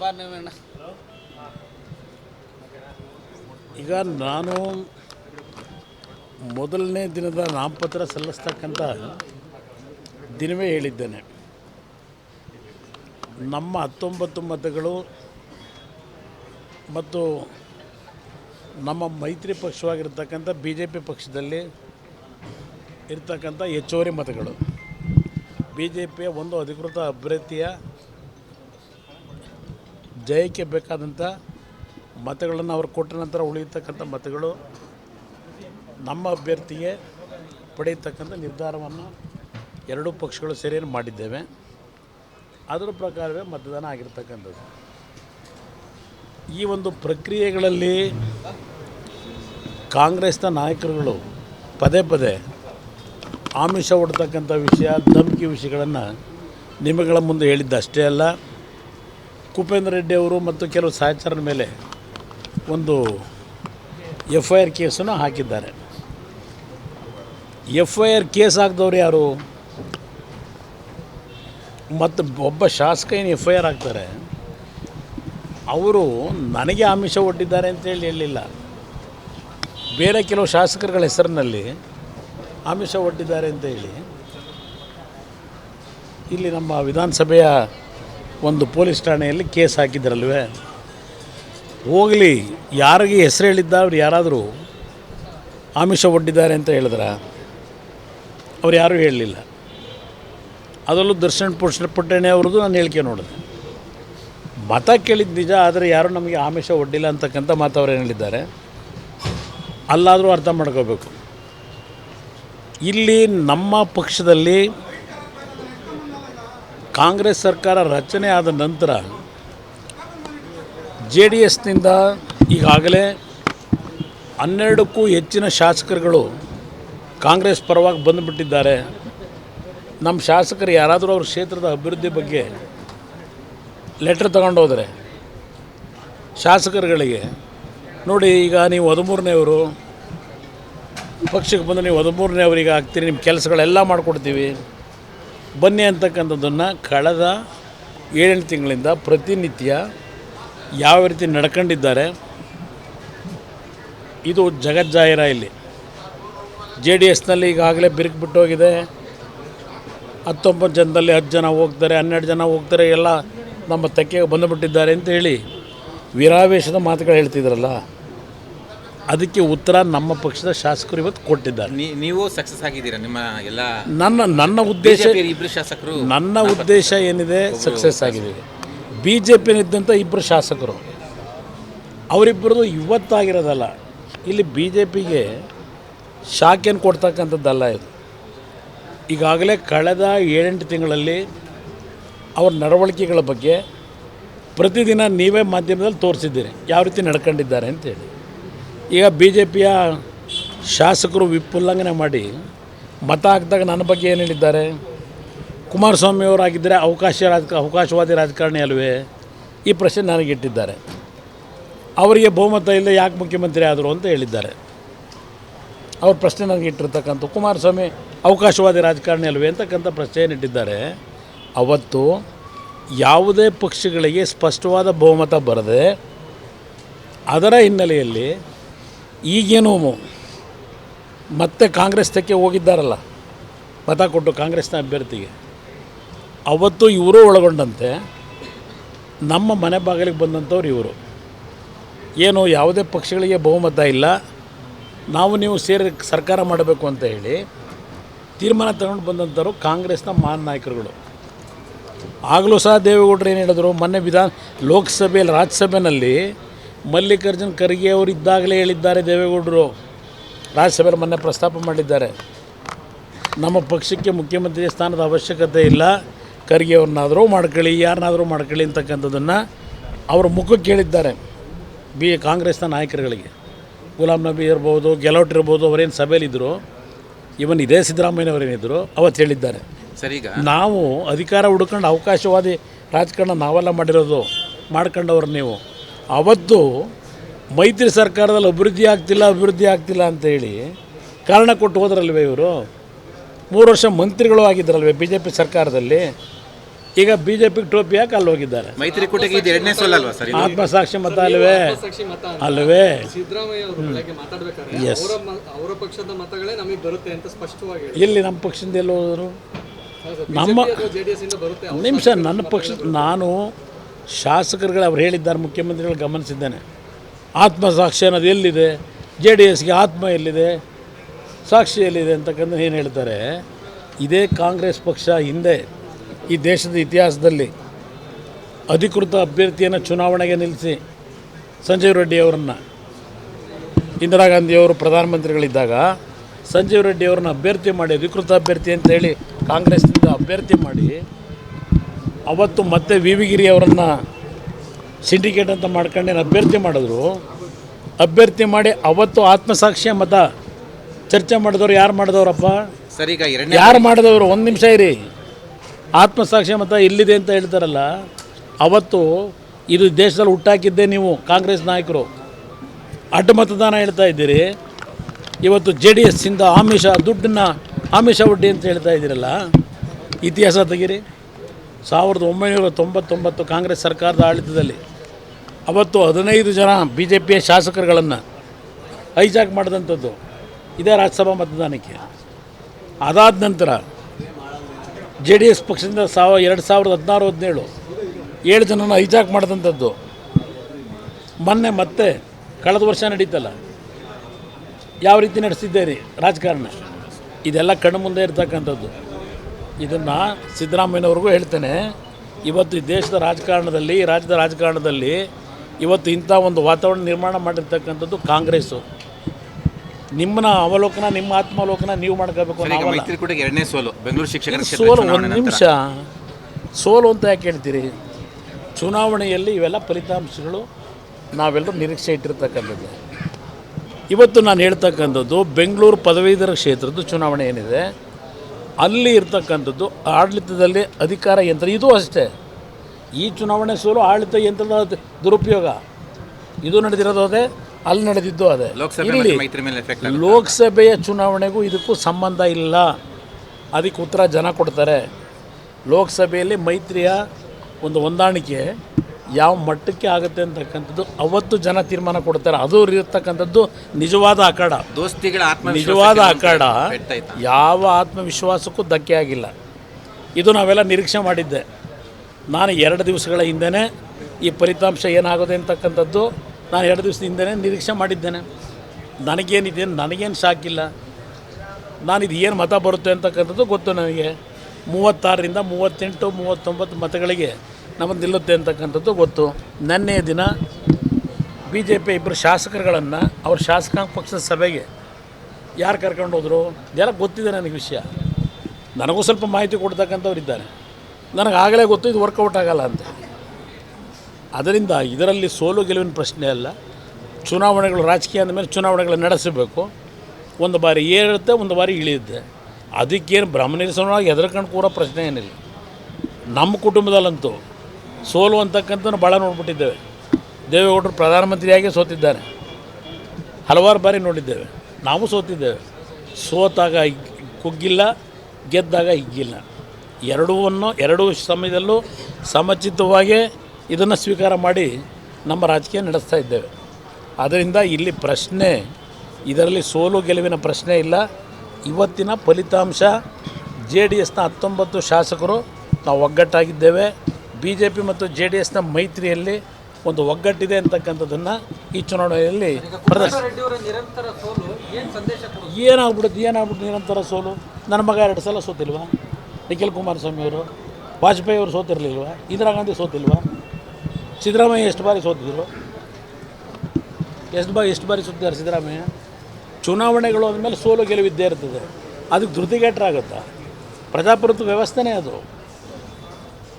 ಬಾ ಈಗ ನಾನು ಮೊದಲನೇ ದಿನದ ನಾಮಪತ್ರ ಸಲ್ಲಿಸ್ತಕ್ಕಂಥ ದಿನವೇ ಹೇಳಿದ್ದೇನೆ. ನಮ್ಮ ಹತ್ತೊಂಬತ್ತು ಮತಗಳು ಮತ್ತು ನಮ್ಮ ಮೈತ್ರಿ ಪಕ್ಷವಾಗಿರ್ತಕ್ಕಂಥ ಬಿ ಜೆ ಪಿ ಪಕ್ಷದಲ್ಲಿ ಇರ್ತಕ್ಕಂಥ ಹೆಚ್ಚುವರಿ ಮತಗಳು. ಬಿ ಜೆ ಪಿಯ ಒಂದು ಅಧಿಕೃತ ಅಭ್ಯರ್ಥಿಯ ಜಯಕ್ಕೆ ಬೇಕಾದಂಥ ಮತಗಳನ್ನು ಅವರು ಕೊಟ್ಟ ನಂತರ ಉಳಿಯತಕ್ಕಂಥ ಮತಗಳು ನಮ್ಮ ಅಭ್ಯರ್ಥಿಗೆ ಪಡೆಯತಕ್ಕಂಥ ನಿರ್ಧಾರವನ್ನು ಎರಡೂ ಪಕ್ಷಗಳು ಸೇರಿ ಮಾಡಿದ್ದೇವೆ. ಅದರ ಪ್ರಕಾರವೇ ಮತದಾನ ಆಗಿರ್ತಕ್ಕಂಥದ್ದು. ಈ ಒಂದು ಪ್ರಕ್ರಿಯೆಗಳಲ್ಲಿ ಕಾಂಗ್ರೆಸ್ನ ನಾಯಕರುಗಳು ಪದೇ ಪದೇ ಆಮಿಷ ಹೊಡ್ತಕ್ಕಂಥ ವಿಷಯ, ಧಮಕಿ ವಿಷಯಗಳನ್ನು ನಿಮಗಳ ಮುಂದೆ ಹೇಳಿದ್ದು ಅಷ್ಟೇ ಅಲ್ಲ. ಕುಪೇಂದ್ರ ರೆಡ್ಡಿ ಅವರು ಮತ್ತು ಕೆಲವು ಸಹಚರರ ಮೇಲೆ ಒಂದು ಎಫ್ ಐ ಆರ್ ಕೇಸನ್ನು ಹಾಕಿದ್ದಾರೆ. ಎಫ್ ಐ ಆರ್ ಕೇಸ್ ಹಾಕಿದವ್ರು ಯಾರು? ಮತ್ತು ಒಬ್ಬ ಶಾಸಕ ಏನು ಎಫ್ ಐ ಆರ್ ಹಾಕ್ತಾರೆ? ಅವರು ನನಗೆ ಆಮಿಷ ಒಡ್ಡಿದ್ದಾರೆ ಅಂತೇಳಿ ಹೇಳಲಿಲ್ಲ ಬೇರೆ ಕೆಲವು ಶಾಸಕರುಗಳ ಹೆಸರಿನಲ್ಲಿ ಆಮಿಷ ಒಡ್ಡಿದ್ದಾರೆ ಅಂತ ಹೇಳಿ. ಇಲ್ಲಿ ನಮ್ಮ ವಿಧಾನಸಭೆಯ ಒಂದು ಪೊಲೀಸ್ ಠಾಣೆಯಲ್ಲಿ ಕೇಸ್ ಹಾಕಿದ್ರಲ್ವೇ? ಹೋಗಲಿ, ಯಾರಿಗೆ ಹೆಸರು ಹೇಳಿದ್ದ, ಅವ್ರು ಯಾರಾದರೂ ಆಮಿಷ ಒಡ್ಡಿದ್ದಾರೆ ಅಂತ ಹೇಳಿದ್ರ? ಅವ್ರು ಯಾರೂ ಹೇಳಲಿಲ್ಲ. ಅದರಲ್ಲೂ ದರ್ಶನ್ ಪುರುಷ ಪುಟ್ಟಣೆ ಅವ್ರದ್ದು ನಾನು ಹೇಳಿಕೆ ನೋಡಿದೆ. ಮತ ಕೇಳಿದ್ದು ನಿಜ, ಆದರೆ ಯಾರೂ ನಮಗೆ ಆಮಿಷ ಒಡ್ಡಿಲ್ಲ ಅಂತಕ್ಕಂಥ ಮಾತು ಅವ್ರು ಏನು ಹೇಳಿದ್ದಾರೆ. ಅಲ್ಲಾದರೂ ಅರ್ಥ ಮಾಡ್ಕೋಬೇಕು. ಇಲ್ಲಿ ನಮ್ಮ ಪಕ್ಷದಲ್ಲಿ ಕಾಂಗ್ರೆಸ್ ಸರ್ಕಾರ ರಚನೆ ಆದ ನಂತರ ಜೆ ಡಿ ಎಸ್ನಿಂದ ಈಗಾಗಲೇ ಹನ್ನೆರಡಕ್ಕೂ ಹೆಚ್ಚಿನ ಶಾಸಕರುಗಳು ಕಾಂಗ್ರೆಸ್ ಪರವಾಗಿ ಬಂದುಬಿಟ್ಟಿದ್ದಾರೆ. ನಮ್ಮ ಶಾಸಕರು ಯಾರಾದರೂ ಅವ್ರ ಕ್ಷೇತ್ರದ ಅಭಿವೃದ್ಧಿ ಬಗ್ಗೆ ಲೆಟ್ರ್ ತಗೊಂಡೋದ್ರೆ ಶಾಸಕರುಗಳಿಗೆ, ನೋಡಿ ಈಗ ನೀವು ಹದಿಮೂರನೇವರು ಪಕ್ಷಕ್ಕೆ ಬಂದು ನೀವು ಹದಿಮೂರನೇ ಅವರಿಗೆ ಆಗ್ತೀರಿ, ನಿಮ್ಮ ಕೆಲಸಗಳೆಲ್ಲ ಮಾಡಿಕೊಡ್ತೀವಿ. ಬನ್ನಿ ಅಂತಕ್ಕಂಥದ್ದನ್ನು ಕಳೆದ ಏಳೆಂಟು ತಿಂಗಳಿಂದ ಪ್ರತಿನಿತ್ಯ ಯಾವ ರೀತಿ ನಡ್ಕೊಂಡಿದ್ದಾರೆ, ಇದು ಜಗಜ್ಜಾಹಿರ ಇಲ್ಲಿ. ಜೆ ಡಿ ಎಸ್ನಲ್ಲಿ ಈಗಾಗಲೇ ಬಿರುಕು ಬಿಟ್ಟೋಗಿದೆ. ಹತ್ತೊಂಬತ್ತು ಜನದಲ್ಲಿ ಹತ್ತು ಜನ ಹೋಗ್ತಾರೆ, ಹನ್ನೆರಡು ಜನ ಹೋಗ್ತಾರೆ, ಎಲ್ಲ ನಮ್ಮ ತೆಕ್ಕೆಗೆ ಬಂದುಬಿಟ್ಟಿದ್ದಾರೆ ಅಂತ ಹೇಳಿ ವಿರಾವೇಶದ ಮಾತುಗಳು ಹೇಳ್ತಿದ್ರಲ್ಲ. ಅದಕ್ಕೆ ಉತ್ತರ ನಮ್ಮ ಪಕ್ಷದ ಶಾಸಕರು ಇವತ್ತು ಕೊಟ್ಟಿದ್ದಾರೆ. ನೀ- ನೀವು ಸಕ್ಸಸ್ ಆಗಿದ್ದೀರಾ? ನಿಮ್ಮ ಎಲ್ಲ ನನ್ನ ನನ್ನ ಉದ್ದೇಶ ಬಿಜೆಪಿ ಇಬ್ರು ಶಾಸಕರು ನನ್ನ ಉದ್ದೇಶ ಏನಿದೆ? ಸಕ್ಸಸ್ ಆಗಿದೆ. ಬಿ ಜೆ ಪಿನಿದ್ದಂಥ ಇಬ್ಬರು ಶಾಸಕರು. ಅವರಿಬ್ಬರದು ಇವತ್ತಾಗಿರೋದಲ್ಲ. ಇಲ್ಲಿ ಬಿ ಜೆ ಪಿಗೆ ಶಾಖೆಯನ್ನು ಕೊಡ್ತಕ್ಕಂಥದ್ದಲ್ಲ ಇದು. ಈಗಾಗಲೇ ಕಳೆದ ಏಳೆಂಟು ತಿಂಗಳಲ್ಲಿ ಅವ್ರ ನಡವಳಿಕೆಗಳ ಬಗ್ಗೆ ಪ್ರತಿದಿನ ನೀವೇ ಮಾಧ್ಯಮದಲ್ಲಿ ತೋರಿಸಿದ್ದೀರಿ. ಯಾವ ರೀತಿ ನಡ್ಕೊಂಡಿದ್ದಾರೆ ಅಂತೇಳಿ ಈಗ ಬಿ ಜೆ ಪಿಯ ಶಾಸಕರು ವಿಪ್ ಉಲ್ಲಂಘನೆ ಮಾಡಿ ಮತ ಹಾಕಿದಾಗ ನನ್ನ ಬಗ್ಗೆ ಏನು ಹೇಳಿದ್ದಾರೆ? ಕುಮಾರಸ್ವಾಮಿ ಅವರಾಗಿದ್ದರೆ ಅವಕಾಶ ರಾಜಕ ಅವಕಾಶವಾದಿ ರಾಜಕಾರಣಿ ಅಲ್ವೇ? ಈ ಪ್ರಶ್ನೆ ನನಗಿಟ್ಟಿದ್ದಾರೆ ಅವರಿಗೆ ಬಹುಮತ ಇಲ್ಲ ಯಾಕೆ ಮುಖ್ಯಮಂತ್ರಿ ಆದರು ಅಂತ ಹೇಳಿದ್ದಾರೆ. ಅವ್ರ ಪ್ರಶ್ನೆ ನನಗೆ ಇಟ್ಟಿರ್ತಕ್ಕಂಥ ಕುಮಾರಸ್ವಾಮಿ ಅವಕಾಶವಾದಿ ರಾಜಕಾರಣಿ ಅಲ್ವೇ ಅಂತಕ್ಕಂಥ ಪ್ರಶ್ನೆ ಇಟ್ಟಿದ್ದಾರೆ? ಅವತ್ತು ಯಾವುದೇ ಪಕ್ಷಗಳಿಗೆ ಸ್ಪಷ್ಟವಾದ ಬಹುಮತ ಬರದೆ ಅದರ ಹಿನ್ನೆಲೆಯಲ್ಲಿ ಈಗೇನು ಮತ್ತೆ ಕಾಂಗ್ರೆಸ್ ತೆಕ್ಕೆ ಹೋಗಿದ್ದಾರಲ್ಲ ಮತ ಕೊಟ್ಟು ಕಾಂಗ್ರೆಸ್ನ ಅಭ್ಯರ್ಥಿಗೆ. ಅವತ್ತು ಇವರು ಒಳಗೊಂಡಂತೆ, ನಮ್ಮ ಮನೆ ಬಾಗಿಲಿಗೆ ಬಂದಂಥವ್ರು ಇವರು. ಏನು, ಯಾವುದೇ ಪಕ್ಷಗಳಿಗೆ ಬಹುಮತ ಇಲ್ಲ. ನಾವು ನೀವು ಸೇರಿ ಸರ್ಕಾರ ಮಾಡಬೇಕು ಅಂತ ಹೇಳಿ ತೀರ್ಮಾನ ತಗೊಂಡು ಬಂದಂಥವ್ರು ಕಾಂಗ್ರೆಸ್ನ ಮಹಾನ್ ನಾಯಕರುಗಳು. ಆಗಲೂ ಸಹ ದೇವೇಗೌಡರು ಏನು ಹೇಳಿದ್ರು, ಮೊನ್ನೆ ವಿಧಾನ, ಲೋಕಸಭೆಯಲ್ಲಿ, ರಾಜ್ಯಸಭೆಯಲ್ಲಿ ಮಲ್ಲಿಕಾರ್ಜುನ್ ಖರ್ಗೆ ಅವರು ಇದ್ದಾಗಲೇ ಹೇಳಿದ್ದಾರೆ ದೇವೇಗೌಡರು. ರಾಜ್ಯಸಭೆಯಲ್ಲಿ ಮೊನ್ನೆ ಪ್ರಸ್ತಾಪ ಮಾಡಿದ್ದಾರೆ. ನಮ್ಮ ಪಕ್ಷಕ್ಕೆ ಮುಖ್ಯಮಂತ್ರಿ ಸ್ಥಾನದ ಅವಶ್ಯಕತೆ ಇಲ್ಲ. ಖರ್ಗೆ ಅವ್ರನ್ನಾದರೂ ಮಾಡ್ಕೊಳ್ಳಿ ಯಾರನ್ನಾದರೂ ಮಾಡ್ಕೊಳ್ಳಿ ಅಂತಕ್ಕಂಥದ್ದನ್ನು ಅವ್ರ ಮುಖಕ್ಕೆ ಹೇಳಿದ್ದಾರೆ. ಬಿ ಕಾಂಗ್ರೆಸ್ನ ನಾಯಕರುಗಳಿಗೆ. ಗುಲಾಂ ನಬಿ ಇರ್ಬೋದು ಗೆಲೋಟ್ ಇರ್ಬೋದು ಅವರೇನು ಸಭೆಯಲ್ಲಿದ್ದರು ಇವನ್ ಇದೇ ಸಿದ್ದರಾಮಯ್ಯನವರೇನಿದ್ದರು ಅವತ್ತು ಹೇಳಿದ್ದಾರೆ. ಸರಿ ಈಗ. ನಾವು ಅಧಿಕಾರ ಹುಡ್ಕೊಂಡು ಅವಕಾಶವಾದಿ ರಾಜಕಾರಣ ನಾವೆಲ್ಲ ಮಾಡಿರೋದು ಮಾಡ್ಕೊಂಡವ್ರು ನೀವು. ಅವತ್ತು ಮೈತ್ರಿ ಸರ್ಕಾರದಲ್ಲಿ ಅಭಿವೃದ್ಧಿ ಆಗ್ತಿಲ್ಲ ಅಭಿವೃದ್ಧಿ ಆಗ್ತಿಲ್ಲ ಅಂತೇಳಿ ಕಾರಣ ಕೊಟ್ಟು ಹೋದ್ರಲ್ವೇ ಇವರು? ಮೂರು ವರ್ಷ ಮಂತ್ರಿಗಳು ಆಗಿದ್ದರಲ್ವೇ ಬಿ ಜೆ ಪಿ ಸರ್ಕಾರದಲ್ಲಿ? ಈಗ ಬಿ ಜೆ ಪಿ ಟೋಪಿ ಹಾಕಿ ಅಲ್ಲಿ ಹೋಗಿದ್ದಾರೆ. ಮೈತ್ರಿಕೂಟಕ್ಕೆ ಇದು ಎರಡನೇ ಸೋಲಲ್ವಾ ಸರ್ ಆತ್ಮಸಾಕ್ಷಿ ಮತ ಅಲ್ವೇ? ಅಲ್ವೇ? ಎಸ್ ಅವರು ಬೆಳಗ್ಗೆ ಮಾತಾಡ್ಬೇಕಾದ್ರೆ ಅವರ ಪಕ್ಷದ ಮತಗಳೇ ನಮಗೆ ಬರುತ್ತೆ ಅಂತ ಸ್ಪಷ್ಟವಾಗಿ ಹೇಳಿ ಎಲ್ಲಿ ನಮ್ಮ ಪಕ್ಷದಿಂದ ಎಲ್ಲಿ ಹೋದರು ನಮ್ಮ ಜೆಡಿಎಸ್ ಇಂದ ಬರುತ್ತೆ ಒಂದು ನಿಮಿಷ ನನ್ನ ಪಕ್ಷ ನಾನು ಶಾಸಕರುಗಳು ಅವ್ರು ಹೇಳಿದ್ದಾರೆ, ಮುಖ್ಯಮಂತ್ರಿಗಳು ಗಮನಿಸಿದ್ದೇನೆ. ಆತ್ಮಸಾಕ್ಷಿ ಅನ್ನೋದು ಎಲ್ಲಿದೆ? ಜೆ ಡಿ ಎಸ್ಗೆ ಆತ್ಮ ಎಲ್ಲಿದೆ? ಸಾಕ್ಷಿ ಎಲ್ಲಿದೆ ಅಂತಕ್ಕಂಥ ಏನು ಹೇಳ್ತಾರೆ, ಇದೇ ಕಾಂಗ್ರೆಸ್ ಪಕ್ಷ ಹಿಂದೆ ಈ ದೇಶದ ಇತಿಹಾಸದಲ್ಲಿ ಅಧಿಕೃತ ಅಭ್ಯರ್ಥಿಯನ್ನು ಚುನಾವಣೆಗೆ ನಿಲ್ಲಿಸಿ ಸಂಜೀವ್ ರೆಡ್ಡಿ ಅವರನ್ನು. ಇಂದಿರಾ ಗಾಂಧಿಯವರು ಪ್ರಧಾನಮಂತ್ರಿಗಳಿದ್ದಾಗ ಸಂಜೀವ್ ರೆಡ್ಡಿ ಅವ್ರನ್ನ ಅಭ್ಯರ್ಥಿ ಮಾಡಿ, ಅಧಿಕೃತ ಅಭ್ಯರ್ಥಿ ಅಂತೇಳಿ ಕಾಂಗ್ರೆಸ್ನಿಂದ ಅಭ್ಯರ್ಥಿ ಮಾಡಿ ಅವತ್ತು ಮತ್ತೆ ವಿ ವಿ ಅವರನ್ನು ಸಿಂಡಿಕೇಟ್ ಅಂತ ಮಾಡ್ಕೊಂಡೇನು ಅಭ್ಯರ್ಥಿ ಮಾಡಿದ್ರು. ಅಭ್ಯರ್ಥಿ ಮಾಡಿ ಅವತ್ತು ಆತ್ಮಸಾಕ್ಷಿಯ ಮತ ಚರ್ಚೆ ಮಾಡಿದವರು ಯಾರು ಮಾಡಿದವರಪ್ಪ? ಸರಿ ಯಾರು ಮಾಡಿದವರು? ಒಂದು ನಿಮಿಷ ಇರಿ. ಆತ್ಮಸಾಕ್ಷಿ ಮತ ಇಲ್ಲಿದೆ ಅಂತ ಹೇಳ್ತಾರಲ್ಲ ಅವತ್ತು ಇದು ದೇಶದಲ್ಲಿ ಹುಟ್ಟಾಕಿದ್ದೇ ನೀವು ಕಾಂಗ್ರೆಸ್ ನಾಯಕರು. ಅಡ್ಡ ಮತದಾನ ಹೇಳ್ತಾ ಇದ್ದೀರಿ. ಇವತ್ತು ಜೆ ಡಿ ಎಸ್ಸಿಂದ ಆಮಿಷ ದುಡ್ಡನ್ನ ಆಮಿಷ ಒಡ್ಡಿ ಅಂತ ಹೇಳ್ತಾ ಇದ್ದೀರಲ್ಲ ಇತಿಹಾಸ ತೆಗೀರಿ. ಸಾವಿರದ ಒಂಬೈನೂರ ತೊಂಬತ್ತೊಂಬತ್ತು ಕಾಂಗ್ರೆಸ್ ಸರ್ಕಾರದ ಆಡಳಿತದಲ್ಲಿ ಅವತ್ತು ಹದಿನೈದು ಜನ ಬಿ ಜೆ ಪಿಯ ಶಾಸಕರುಗಳನ್ನು ಹೈಜಾಕ್ ಮಾಡಿದಂಥದ್ದು ಇದೇ ರಾಜ್ಯಸಭಾ ಮತದಾನಕ್ಕೆ. ಅದಾದ ನಂತರ ಜೆ ಡಿ ಎಸ್ ಪಕ್ಷದಿಂದ ಸಾವ ಎರಡು ಸಾವಿರದ ಹದಿನಾರು ಹದಿನೇಳು ಏಳು ಜನನ ಹೈಜಾಕ್ ಮಾಡಿದಂಥದ್ದು. ಮೊನ್ನೆ ಮತ್ತೆ ಕಳೆದ ವರ್ಷ ನಡೀತಲ್ಲ. ಯಾವ ರೀತಿ ನಡೆಸಿದ್ದೇರಿ ರಾಜಕಾರಣ? ಇದೆಲ್ಲ ಕಣ್ಣು ಮುಂದೆ ಇರ್ತಕ್ಕಂಥದ್ದು. ಇದನ್ನು ಸಿದ್ದರಾಮಯ್ಯನವ್ರಿಗೂ ಹೇಳ್ತೇನೆ. ಇವತ್ತು ಈ ದೇಶದ ರಾಜಕಾರಣದಲ್ಲಿ ಈ ರಾಜ್ಯದ ರಾಜಕಾರಣದಲ್ಲಿ ಇವತ್ತು ಇಂಥ ಒಂದು ವಾತಾವರಣ ನಿರ್ಮಾಣ ಮಾಡಿರ್ತಕ್ಕಂಥದ್ದು ಕಾಂಗ್ರೆಸ್ಸು. ನಿಮ್ಮನ್ನ ಅವಲೋಕನ ನಿಮ್ಮ ಆತ್ಮಾವಲೋಕನ ನೀವು ಮಾಡ್ಕೋಬೇಕು ಮೈತ್ರಿಕೂಟಕ್ಕೆ ಎರಡನೇ ಸೋಲು ಬೆಂಗಳೂರು ಶಿಕ್ಷಕರ ಸೋಲು ಒಂದು ನಿಮಿಷ. ಸೋಲು ಅಂತ ಯಾಕೆ ಹೇಳ್ತೀರಿ? ಚುನಾವಣೆಯಲ್ಲಿ ಇವೆಲ್ಲ ಫಲಿತಾಂಶಗಳು ನಾವೆಲ್ಲರೂ ನಿರೀಕ್ಷೆ ಇಟ್ಟಿರ್ತಕ್ಕಂಥದ್ದು. ಇವತ್ತು ನಾನು ಹೇಳ್ತಕ್ಕಂಥದ್ದು ಬೆಂಗಳೂರು ಪದವೀಧರ ಕ್ಷೇತ್ರದ್ದು ಚುನಾವಣೆ ಏನಿದೆ. ಅಲ್ಲಿ ಇರ್ತಕ್ಕಂಥದ್ದು ಆಡಳಿತದಲ್ಲಿ ಅಧಿಕಾರ ಯಂತ್ರ ಇದು ಅಷ್ಟೇ. ಈ ಚುನಾವಣೆ ಸೋಲು ಆಡಳಿತ ಯಂತ್ರದ ದುರುಪಯೋಗ. ಇದು ನಡೆದಿರೋದು ಅದೇ ಅಲ್ಲಿ ನಡೆದಿದ್ದು ಅದೇ. ಇಲ್ಲಿ ಲೋಕಸಭೆಯ ಚುನಾವಣೆಗೂ ಇದಕ್ಕೂ ಸಂಬಂಧ ಇಲ್ಲ. ಅದಕ್ಕೆ ಉತ್ತರ ಜನ ಕೊಡ್ತಾರೆ. ಲೋಕಸಭೆಯಲ್ಲಿ ಮೈತ್ರಿಯ ಒಂದು ಹೊಂದಾಣಿಕೆ ಯಾವ ಮಟ್ಟಕ್ಕೆ ಆಗುತ್ತೆ ಅಂತಕ್ಕಂಥದ್ದು ಅವತ್ತು ಜನ ತೀರ್ಮಾನ ಕೊಡ್ತಾರೆ. ಅದು ಇರತಕ್ಕಂಥದ್ದು ನಿಜವಾದ ಅಖಾಡ. ದೋಸ್ತಿಗಳ ಆತ್ಮ ನಿಜವಾದ ಅಖಾಡ. ಯಾವ ಆತ್ಮವಿಶ್ವಾಸಕ್ಕೂ ಧಕ್ಕೆ ಆಗಿಲ್ಲ. ಇದು ನಾವೆಲ್ಲ ನಿರೀಕ್ಷೆ ಮಾಡಿದ್ದೆ. ನಾನು ಎರಡು ದಿವಸಗಳ ಹಿಂದೆನೇ ಈ ಫಲಿತಾಂಶ ಏನಾಗೋದೆ ಅಂತಕ್ಕಂಥದ್ದು ನಾನು ಎರಡು ದಿವಸದ ಹಿಂದೆನೇ ನಿರೀಕ್ಷೆ ಮಾಡಿದ್ದೇನೆ. ನನಗೇನಿದೆ ನನಗೇನು ಸಾಕಿಲ್ಲ. ನಾನು ಇದು ಏನು ಮತ ಬರುತ್ತೆ ಅಂತಕ್ಕಂಥದ್ದು ಗೊತ್ತು ನನಗೆ. ಮೂವತ್ತಾರರಿಂದ ಮೂವತ್ತೆಂಟು ಮೂವತ್ತೊಂಬತ್ತು ಮತಗಳಿಗೆ ನಮ್ಮದು ನಿಲ್ಲುತ್ತೆ ಅಂತಕ್ಕಂಥದ್ದು ಗೊತ್ತು. ನನ್ನೇ ದಿನ ಬಿ ಜೆ ಪಿ ಇಬ್ಬರು ಶಾಸಕರುಗಳನ್ನು ಅವ್ರ ಶಾಸಕಾಂಗ ಪಕ್ಷದ ಸಭೆಗೆ ಯಾರು ಕರ್ಕೊಂಡು ಹೋದರು? ಇದೆಲ್ಲ ಗೊತ್ತಿದೆ ನನಗೆ ವಿಷಯ. ನನಗೂ ಸ್ವಲ್ಪ ಮಾಹಿತಿ ಕೊಡ್ತಕ್ಕಂಥವ್ರು ಇದ್ದಾರೆ. ನನಗೆ ಆಗಲೇ ಗೊತ್ತು ಇದು ವರ್ಕೌಟ್ ಆಗಲ್ಲ ಅಂತ. ಅದರಿಂದ ಇದರಲ್ಲಿ ಸೋಲು ಗೆಲುವಿನ ಪ್ರಶ್ನೆ ಅಲ್ಲ. ಚುನಾವಣೆಗಳು ರಾಜಕೀಯ ಅಂದಮೇಲೆ ಚುನಾವಣೆಗಳು ನಡೆಸಬೇಕು. ಒಂದು ಬಾರಿ ಏರುತ್ತೆ ಒಂದು ಬಾರಿ ಇಳಿಯುತ್ತೆ. ಅದಕ್ಕೇನು ಬ್ರಹ್ಮನಿರಸನವಾಗಿ ಹೆದರ್ಕೊಂಡು ಕೂರೋ ಪ್ರಶ್ನೆ ಏನಿಲ್ಲ. ನಮ್ಮ ಕುಟುಂಬದಲ್ಲಂತೂ ಸೋಲು ಅಂತಕ್ಕಂಥ ಭಾಳ ನೋಡ್ಬಿಟ್ಟಿದ್ದೇವೆ. ದೇವೇಗೌಡರು ಪ್ರಧಾನಮಂತ್ರಿಯಾಗಿ ಸೋತಿದ್ದಾರೆ. ಹಲವಾರು ಬಾರಿ ನೋಡಿದ್ದೇವೆ. ನಾವು ಸೋತಿದ್ದೇವೆ. ಸೋತಾಗ ಕುಗ್ಗಿಲ್ಲ, ಗೆದ್ದಾಗ ಹಿಗ್ಗಿಲ್ಲ. ಎರಡೂವನ್ನು, ಎರಡೂ ಸಮಯದಲ್ಲೂ ಸಮಚಿತವಾಗಿ ಇದನ್ನು ಸ್ವೀಕಾರ ಮಾಡಿ ನಮ್ಮ ರಾಜಕೀಯ ನಡೆಸ್ತಾ ಇದ್ದೇವೆ. ಅದರಿಂದ ಇಲ್ಲಿ ಪ್ರಶ್ನೆ, ಇದರಲ್ಲಿ ಸೋಲು ಗೆಲುವಿನ ಪ್ರಶ್ನೆ ಇಲ್ಲ. ಇವತ್ತಿನ ಫಲಿತಾಂಶ ಜೆ ಡಿ ಎಸ್ನ ಹತ್ತೊಂಬತ್ತು ಶಾಸಕರು ನಾವು ಒಗ್ಗಟ್ಟಾಗಿದ್ದೇವೆ. ಬಿ ಜೆ ಪಿ ಮತ್ತು ಜೆ ಡಿ ಎಸ್ನ ಮೈತ್ರಿಯಲ್ಲಿ ಒಂದು ಒಗ್ಗಟ್ಟಿದೆ ಅಂತಕ್ಕಂಥದ್ದನ್ನು ಈ ಚುನಾವಣೆಯಲ್ಲಿ ಪ್ರದರ್ಶನ ಏನಾಗ್ಬಿಡುತ್ತೆ ಏನಾಗ್ಬಿಟ್ಟು ನಿರಂತರ ಸೋಲು? ನನ್ನ ಮಗ ಎರಡು ಸಲ ಸೋತಿಲ್ವಾ? ನಿಖಿಲ್ ಕುಮಾರಸ್ವಾಮಿ ಅವರು, ವಾಜಪೇಯಿ ಅವರು ಸೋತಿರಲಿಲ್ವಾ? ಇಂದಿರಾ ಗಾಂಧಿ ಸೋತಿಲ್ವಾ? ಸಿದ್ದರಾಮಯ್ಯ ಎಷ್ಟು ಬಾರಿ ಸೋತಿದ್ರು? ಎಷ್ಟು ಬಾರಿ ಎಷ್ಟು ಬಾರಿ ಸೋತಿದ್ದಾರೆ ಸಿದ್ದರಾಮಯ್ಯ? ಚುನಾವಣೆಗಳು ಅಂದಮೇಲೆ ಸೋಲು ಗೆಲುವಿದ್ದೇ ಇರ್ತದೆ. ಅದಕ್ಕೆ ಧೃತಿಗೆಟ್ರಾಗುತ್ತಾ? ಪ್ರಜಾಪ್ರಭುತ್ವ ವ್ಯವಸ್ಥೆನೇ ಅದು.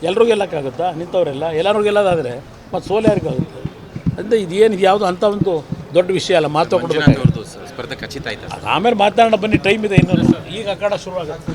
ಎಲ್ರಿಗೂ ಗೆಲ್ಲಕ್ಕಾಗುತ್ತಾ ನಿಂತವರೆಲ್ಲ? ಎಲ್ಲರೂ ಗೆಲ್ಲೋದಾದರೆ ಮತ್ತು ಸೋಲು ಯಾರಿಗಾಗುತ್ತೆ ಅಂದರೆ ಇದೇನು ಇದು ಯಾವುದು ಅಂಥ ಒಂದು ದೊಡ್ಡ ವಿಷಯ ಅಲ್ಲ ಮಾತು ಕೊಡಬೇಕು ಸ್ಪರ್ಧೆ ಖಚಿತ ಆಯ್ತು ಆಮೇಲೆ ಮಾತಾಡೋಣ ಬನ್ನಿ ಟೈಮ್ ಇದೆ ಇನ್ನೊಂದು. ಈಗ ಅಖಾಡ ಶುರು ಆಗುತ್ತೆ